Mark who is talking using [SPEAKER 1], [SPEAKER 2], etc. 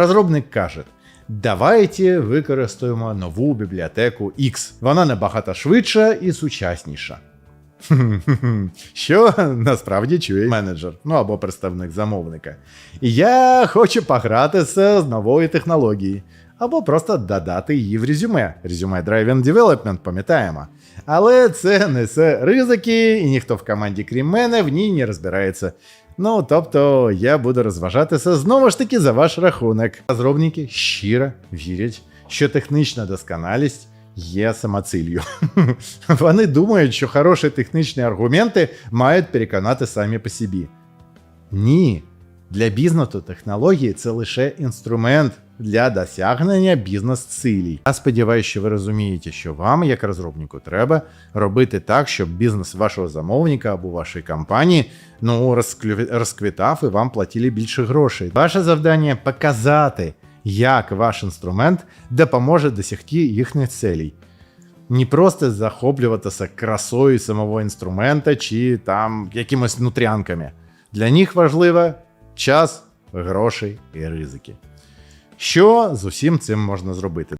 [SPEAKER 1] Розробник каже: давайте використаємо нову бібліотеку X. Вона набагато швидша і сучасніша. Що насправді чує менеджер, ну або представник замовника. Я хочу погратися з новою технологією, або просто додати її в резюме. Резюме Driven Development, пам'ятаємо. Але це несе ризики, і ніхто в команді, крім мене, в ній не розбирається. Ну, тобто, я буду розважатися знову ж таки за ваш рахунок. Розробники щиро вірять, що технічна досконалість є самоціллю. Вони думають, що хороші технічні аргументи мають переконати самі по собі. Ні. Для бізнесу технології це лише інструмент для досягнення бізнес-цілей. Я сподіваюся, що ви розумієте, що вам, як розробнику, треба робити так, щоб бізнес вашого замовника або вашої компанії ну, розквітав і вам платили більше грошей. Ваше завдання показати, як ваш інструмент допоможе досягти їхніх целей. Не просто захоплюватися красою самого інструмента чи там якимось нутрянками. Для них важливо час, гроші і ризики. Що з усім цим можна зробити?